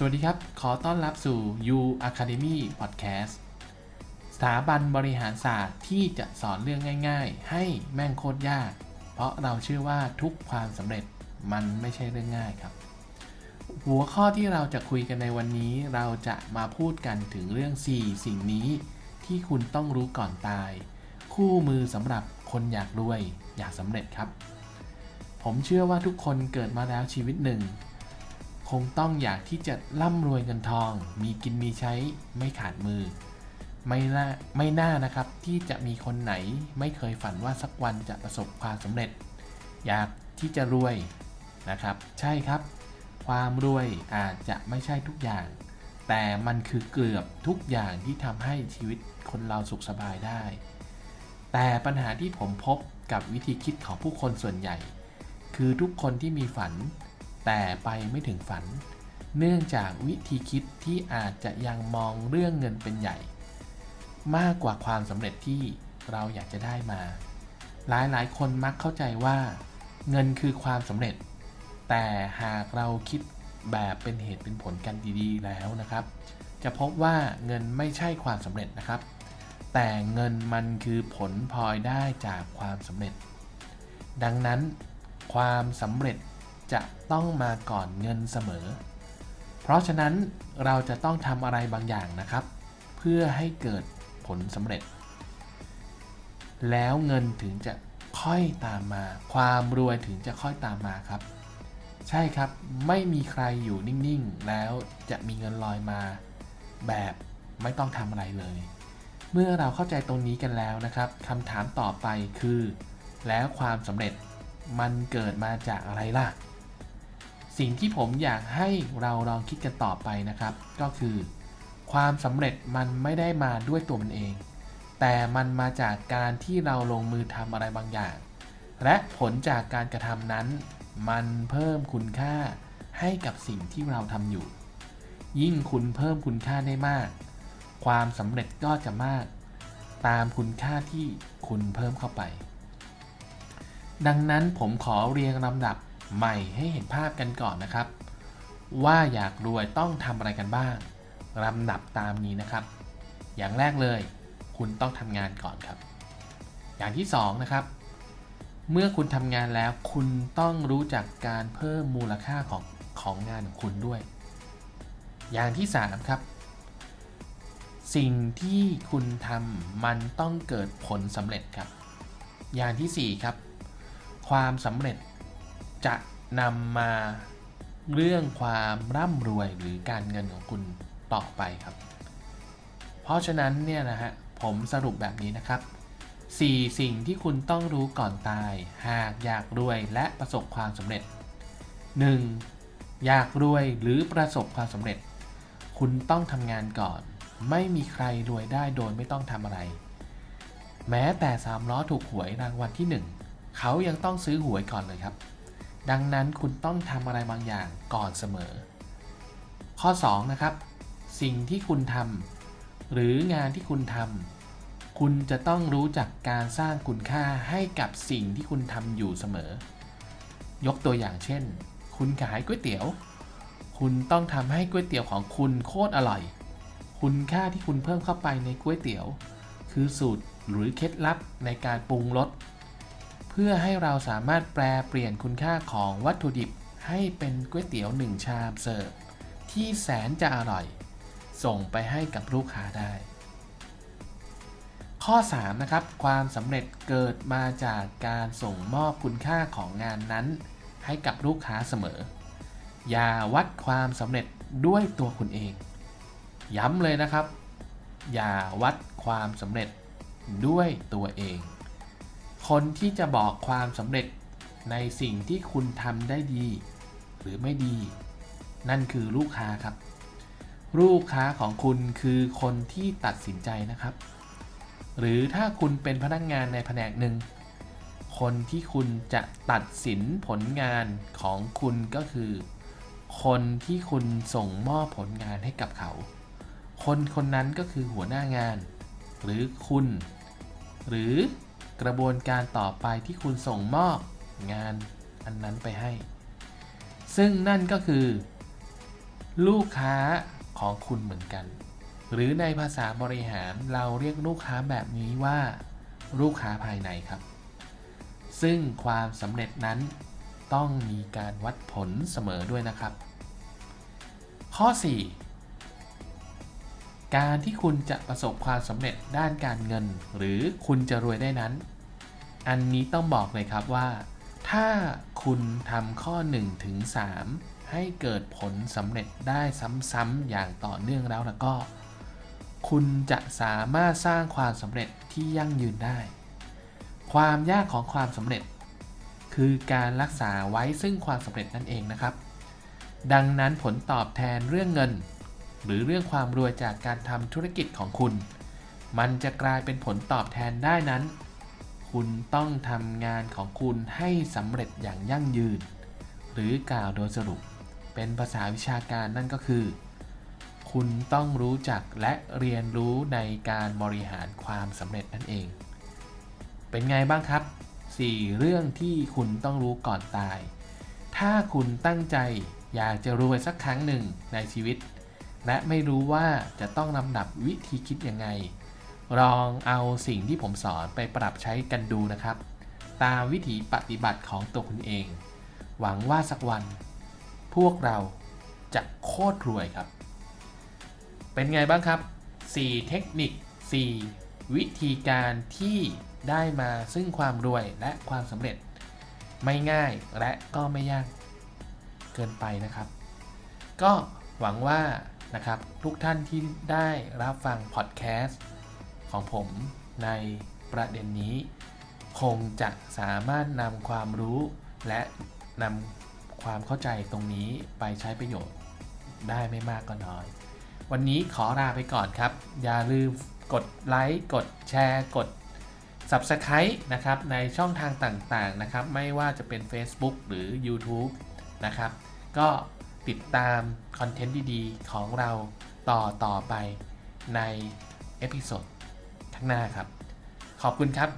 สวัสดีครับ ขอต้อนรับสู่ U Academy Podcast สถาบันบริหารศาสตร์ที่จะสอนเรื่องง่าย ๆ ให้แม่งโคตรยาก เพราะเราเชื่อว่าทุกความสำเร็จมันไม่ใช่เรื่องง่ายครับ หัวข้อที่เราจะคุยกันในวันนี้ เราจะมาพูดกันถึงเรื่อง 4 สิ่งนี้ที่คุณต้องรู้ก่อนตาย คู่มือสำหรับคนอยากรวยอยากสำเร็จครับ ผมเชื่อว่าทุกคนเกิดมาแล้วชีวิตหนึ่ง คงต้องอยากที่จะร่ำรวยเงินทอง มีกินมีใช้ไม่ขาดมือ ไม่น่าไม่น่านะครับที่จะมีคนไหนไม่เคยฝันว่าสักวันจะประสบความสำเร็จ อยากที่จะรวยนะครับ ใช่ครับ ความรวยอาจจะไม่ใช่ทุกอย่าง แต่มันคือเกือบทุกอย่างที่ทำให้ชีวิตคนเราสุขสบายได้ แต่ปัญหาที่ผมพบกับวิธีคิดของผู้คนส่วนใหญ่ คือทุกคนที่มีฝัน แต่ไปไม่ถึงฝัน เนื่องจากวิธีคิดที่อาจจะยังมองเรื่องเงินเป็นใหญ่ มากกว่าความสำเร็จที่เราอยากจะได้มา หลายๆคนมักเข้าใจว่า เงินคือความสำเร็จ แต่หากเราคิดแบบเป็นเหตุเป็นผลกันดีๆแล้วนะครับ จะพบว่าเงินไม่ใช่ความสำเร็จนะครับ แต่เงินมันคือผลพลอยได้จากความสำเร็จ ดังนั้นความสำเร็จ จะต้องมาก่อนเงินเสมอ เพราะฉะนั้นเราจะต้องทำอะไรบางอย่างนะครับ เพื่อให้เกิดผลสำเร็จ แล้วเงินถึงจะค่อยตามมา ความรวยถึงจะค่อยตามมาครับ ใช่ครับไม่มีใครอยู่นิ่งๆ แล้วจะมีเงินลอยมา แบบไม่ต้องทำอะไรเลย เมื่อเราเข้าใจตรงนี้กันแล้วนะครับคำถามต่อไปคือ แล้วความสำเร็จมันเกิดมาจากอะไรล่ะ สิ่งที่ผมอยากให้เราลองคิดกันต่อไปนะครับ ก็คือ ความสำเร็จมันไม่ได้มาด้วยตัวมันเอง แต่มันมาจากการที่เราลงมือทำอะไรบางอย่าง และผลจากการกระทำนั้น มันเพิ่มคุณค่าให้กับสิ่งที่เราทำอยู่ ยิ่งคุณเพิ่มคุณค่าได้มาก ความสำเร็จก็จะมาก ตามคุณค่าที่คุณเพิ่มเข้าไป ดังนั้นผมขอเรียงลำดับ ใหม่ให้เห็นภาพกันก่อนนะครับ ว่าอยากรวยต้องทำอะไรกันบ้างลำดับตามนี้นะครับ อย่างแรกเลยคุณต้องทำงานก่อนครับ อย่างที่สองนะครับ เมื่อคุณทำงานแล้วคุณต้องรู้จักการเพิ่มมูลค่าของของงานของคุณด้วย อย่างที่สามครับ สิ่งที่คุณทำมันต้องเกิดผลสำเร็จครับ อย่างที่สี่ครับ ความสำเร็จ จะนำมาเรื่องความร่ำรวยหรือการเงินของคุณต่อไปครับ เพราะฉะนั้นเนี่ยนะฮะผมสรุปแบบนี้นะครับ 4 สิ่งที่คุณต้องรู้ก่อนตาย หากอยากรวยและประสบความสำเร็จ 1. อยากรวยหรือประสบความสำเร็จ คุณต้องทำงานก่อน ไม่มีใครรวยได้โดยไม่ต้องทำอะไร แม้แต่สามล้อถูกหวยรางวัลที่ 1 เขายังต้องซื้อหวยก่อนเลยครับ ดังนั้นคุณต้องทำอะไรบางอย่างก่อนเสมอ ข้อ 2 นะครับ สิ่งที่คุณทำหรืองานที่คุณทำคุณจะต้องรู้จักการสร้างคุณค่าให้กับสิ่งที่คุณทำอยู่เสมอ ยกตัวอย่างเช่น คุณขายก๋วยเตี๋ยว คุณต้องทำให้ก๋วยเตี๋ยวของคุณโคตรอร่อย คุณค่าที่คุณเพิ่มเข้าไปในก๋วยเตี๋ยว คือสูตรหรือเคล็ดลับในการปรุงรส พื่อให้เราสามารถแปลเปลี่ยนคุณค่าของวัตถุดิบให้เป็นก๋วยเตี๋ยวหนึ่งชามเสิร์ฟที่แสนจะอร่อย ส่งไปให้กับลูกค้าได้ ข้อ 3 นะครับ ความสำเร็จเกิดมาจากการส่งมอบคุณค่าของงานนั้น ให้กับลูกค้าเสมอ อย่าวัดความสำเร็จด้วยตัวคุณเอง ย้ำเลยนะครับ อย่าวัดความสำเร็จด้วยตัวเอง คนที่จะบอกความสำเร็จในสิ่งที่คุณทำได้ดี หรือไม่ดี นั่นคือลูกค้าครับ ลูกค้าของคุณคือคนที่ตัดสินใจนะครับ หรือถ้าคุณเป็นพนักงงานในแผนกหนึ่ง คนที่คุณจะตัดสินผลงานของคุณก็คือ คนที่คุณส่งมอบผลงานให้กับเขา คนคนนั้นก็คือหัวหน้างาน หรือคุณ หรือ กระบวนการต่อไปที่คุณส่งมอบงานอันนั้นไปให้ ซึ่งนั่นก็คือ ลูกค้าของคุณเหมือนกัน หรือในภาษาบริหารเราเรียกลูกค้าแบบนี้ว่า ลูกค้าภายในครับ ซึ่งความสำเร็จนั้นต้องมีการวัดผลเสมอด้วยนะครับ ข้อ 4 การที่คุณจะประสบความสำเร็จด้านการเงิน หรือคุณจะรวยได้นั้น อันนี้ต้องบอกเลยครับว่า ถ้าคุณทำข้อ1ถึง3ให้เกิดผลสำเร็จได้ซ้ำๆอย่างต่อเนื่องแล้วแล้วก็ คุณจะสามารถสร้างความสำเร็จที่ยั่งยืนได้ ความยากของความสำเร็จ คือการรักษาไว้ซึ่งความสำเร็จนั่นเองนะครับ ดังนั้นผลตอบแทนเรื่องเงิน หรือเรื่องความรวยจากการทำธุรกิจของคุณ มันจะกลายเป็นผลตอบแทนได้นั้น คุณต้องทำงานของคุณให้สำเร็จอย่างยั่งยืน หรือกล่าวโดยสรุป เป็นภาษาวิชาการนั่นก็คือ คุณต้องรู้จักและเรียนรู้ในการบริหารความสำเร็จนั่นเอง เป็นไงบ้างครับ 4 เรื่องที่คุณต้องรู้ก่อนตาย ถ้าคุณตั้งใจอยากจะรวยสักครั้งหนึ่งในชีวิต และไม่รู้ว่าจะต้องลำดับวิธีคิดยังไง ลองเอาสิ่งที่ผมสอนไปปรับใช้กันดูนะครับ ตามวิถีปฏิบัติของตัวคุณเอง หวังว่าสักวัน พวกเราจะโคตรรวยครับ เป็นไงบ้างครับ 4 เทคนิค 4 วิธีการที่ได้มาซึ่งความรวยและความสำเร็จ ไม่ง่ายและก็ไม่ยากเกินไปนะครับ ก็หวังว่า นะครับ ทุกท่านที่ได้รับฟังพอดแคสต์ของผมในประเด็นนี้ คงจะสามารถนำความรู้และนำความเข้าใจตรงนี้ไปใช้ประโยชน์ได้ไม่มากก็น้อย วันนี้ขอลาไปก่อนครับ อย่าลืมกดไลค์กดแชร์กด Subscribe นะครับในช่องทางต่างๆนะครับ ไม่ว่าจะเป็น Facebook หรือ YouTube นะครับ ก็ ติดตามคอนเทนต์ดีๆ ของเราต่อต่อไปในเอพิโซดข้างหน้าครับ ขอบคุณครับ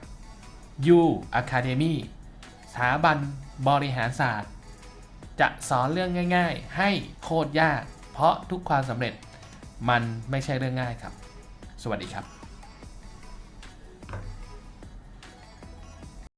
You Academy สถาบันบริหารศาสตร์ จะสอนเรื่องง่าย ๆ ให้โคตรยาก เพราะทุกความสำเร็จมันไม่ใช่เรื่องง่ายครับ สวัสดีครับ